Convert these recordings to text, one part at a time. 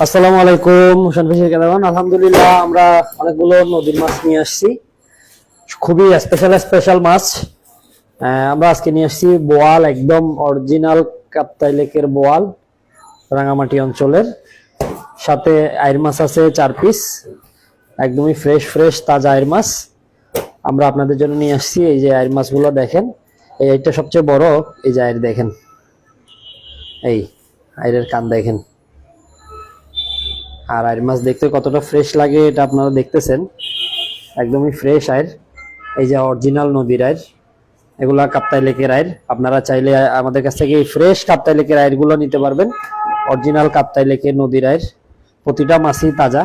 আসসালামু আলাইকুম, হোসেন ফিশিং কেমন? আলহামদুলিল্লাহ, আমরা অনেকগুলো নদীর মাছ নিয়ে আসছি। খুবই স্পেশাল স্পেশাল মাছ। আমরা আজকে নিয়ে আসছি বোয়াল, একদম অরিজিনাল কাপ্তাই লেকের বোয়াল, রাঙামাটি অঞ্চলের। সাথে আইর মাছ আছে চার পিস একদমই ফ্রেশ ফ্রেশ তাজা আইর মাছ। আমরা আপনাদের জন্য নিয়ে আসছি, এই যে আইর মাছগুলো দেখেন। এই সবচেয়ে বড়, এই যে আইর দেখেন। এই আইরের কান দেখেন। আর আইর মাছ দেখতে কতটা ফ্রেশ লাগে এটা আপনারা দেখতেছেন। একদমই ফ্রেশ আইর এই যে অরিজিনাল নদীর আইর এগুলা কাপ্তাই লেকের আইর আপনারা চাইলে আমাদের কাছ থেকে এই ফ্রেশ কাপ্তাই লেকের আইরগুলো নিতে পারবেন। অরিজিনাল কাপ্তাই লেকের নদীর আইর প্রতিটা মাছই তাজা।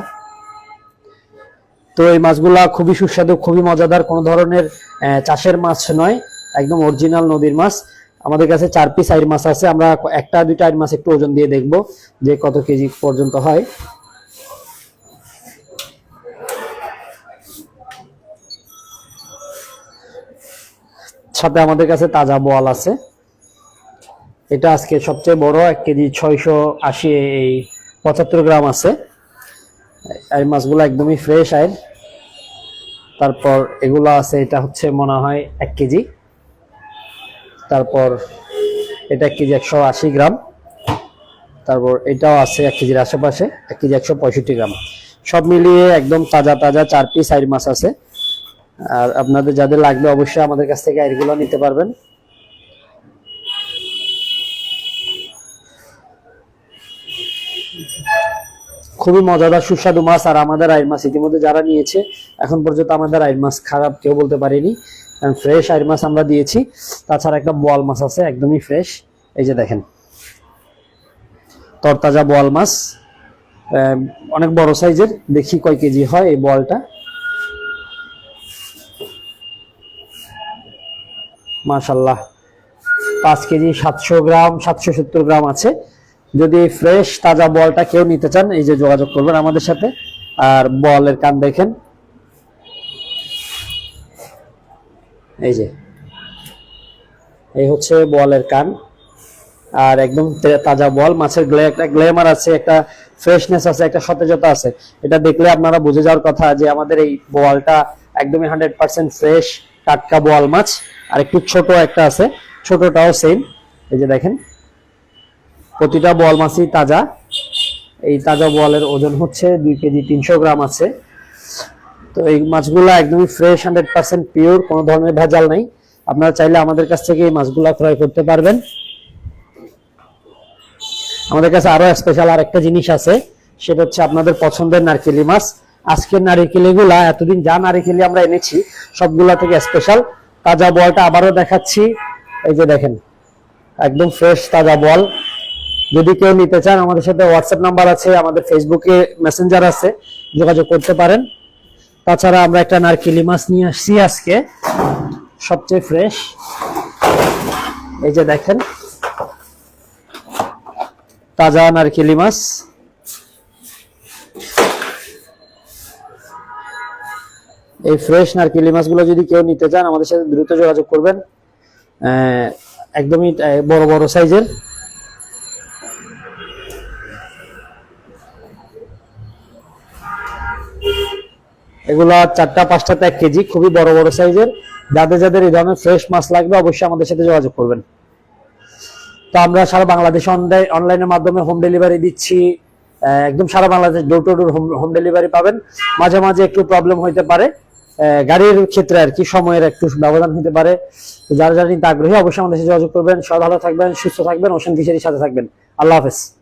তো এই মাছগুলা খুবই সুস্বাদু, খুবই মজাদার, কোনো ধরনের চাষের মাছ নয়, একদম অরিজিনাল নদীর মাছ। আমাদের কাছে চার পিস আইর মাছ আছে, আমরা একটা দুইটা আইর মাছ একটু ওজন দিয়ে দেখব যে কত কেজি পর্যন্ত হয়। সাথে আমাদের কাছে তাজা বোয়াল আছে। এটা আজকে সবচেয়ে বড়, এক কেজি ছয়শো আশি এই পঁচাত্তর গ্রাম আছে। এই মাছগুলো একদমই ফ্রেশ আয়ের তারপর এগুলো আছে, এটা হচ্ছে মনে হয় এক কেজি। তারপর এটা এক কেজি একশো আশি গ্রাম। তারপর এটাও আছে এক কেজির আশেপাশে, এক কেজি একশো পঁয়ষট্টি গ্রাম। সব মিলিয়ে একদম তাজা তাজা চার পিস আইর মাছ আছে। আর আপনাদের যাদের লাগবে অবশ্যই আমাদের কাছ থেকে আইরগুলো নিতে পারবেন। খুবই মজাদার, সুস্বাদু মাছ আর আমাদের আইর মাছ ইতিমধ্যে যারা নিয়েছে, এখন পর্যন্ত আমাদের আইর মাছ খারাপ কেউ বলতে পারেনি। কারণ ফ্রেশ আইর মাছ আমরা দিয়েছি, তাছাড়া একটা বোয়াল মাছ আছে, একদমই ফ্রেশ এই যে দেখেন, তরতাজা বোয়াল মাছ। অনেক বড় সাইজের দেখি কয় কেজি হয় এই বোয়ালটা। মাশাল্লাহ পাঁচ কেজি সাতশো গ্রাম, সাতশো সত্তর গ্রাম আছে। যদি ফ্রেশ তাজা বলটা কেউ নিতে চান, এই যে যোগাযোগ করবেন আমাদের সাথে। আর বলের কান দেখেন। এই যে। এই হচ্ছে বলের কান। আর একদম তাজা বল, মাছের গ্লে একটা গ্লেমার আছে, একটা ফ্রেশনেস আছে, একটা সতেজতা আছে। এটা দেখলে আপনারা বুঝে যাওয়ার কথা যে আমাদের এই বলটা একদমই হান্ড্রেড পার্সেন্ট ফ্রেশ টাটকা বল মাছ। আর একটু ছোট একটা আছে, ছোটটাও সেম এই যে দেখেন, প্রতিটা বল মাছই তাজা। এই তাজা বোয়ালের ওজন হচ্ছে দুই কেজি তিনশো গ্রাম আছে। তো এই মাছগুলো একদমই ফ্রেশ হান্ড্রেড পার্সেন্ট পিওর কোনো ধরনের ভেজাল নাই। আপনারা চাইলে আমাদের কাছ থেকে এই মাছগুলো ক্রয় করতে পারবেন। আমাদের কাছে আরও স্পেশাল আর একটা জিনিস আছে, সেটা হচ্ছে আপনাদের পছন্দের নারকেলি মাছ। আজকের নারিকেলি গুলা এতদিন যা নারিকেলি আমরা এনেছি, সবগুলা থেকে স্পেশাল তাজা বলটা আবারও দেখাচ্ছি। এই যে দেখেন, একদম ফ্রেশ তাজা বল। যদি কেউ নিতে চান, আমাদের সাথে হোয়াটসঅ্যাপ নাম্বার আছে, আমাদের ফেসবুকে মেসেঞ্জার আছে, যোগাযোগ করতে পারেন। তাছাড়া আমরা একটা নারকেলি মাছ নিয়ে আসছি আজকে, সবচেয়ে ফ্রেশ এই যে দেখেন, তাজা নারকেলি মাছ। এই ফ্রেশ নারকেলি মাছগুলো যদি কেউ নিতে চান, আমাদের সাথে দ্রুত যোগাযোগ করবেন। একদমই বড় বড় সাইজের। এগুলা চারটা পাঁচটাতে এক কেজি, খুবই বড় বড় সাইজের। যাদের যাদের এই ধরনের ফ্রেশ মাছ লাগবে, অবশ্যই আমাদের সাথে যোগাযোগ করবেন। তো আমরা সারা বাংলাদেশে অনলাইনের মাধ্যমে হোম ডেলিভারি দিচ্ছি। একদম সারা Bangladesh door to door home delivery পাবেন। মাঝে মাঝে একটু প্রবলেম হইতে পারে। গাড়ির ক্ষেত্রে আর কি সময়ের একটু ব্যবধান হতে পারে। যারা যারা নিতে আগ্রহী, অবশ্যই আমাদের সাথে যোগাযোগ করবেন। সব ভালো থাকবেন, সুস্থ থাকবেন ওশান সাথে থাকবেন। আল্লাহ হাফেজ।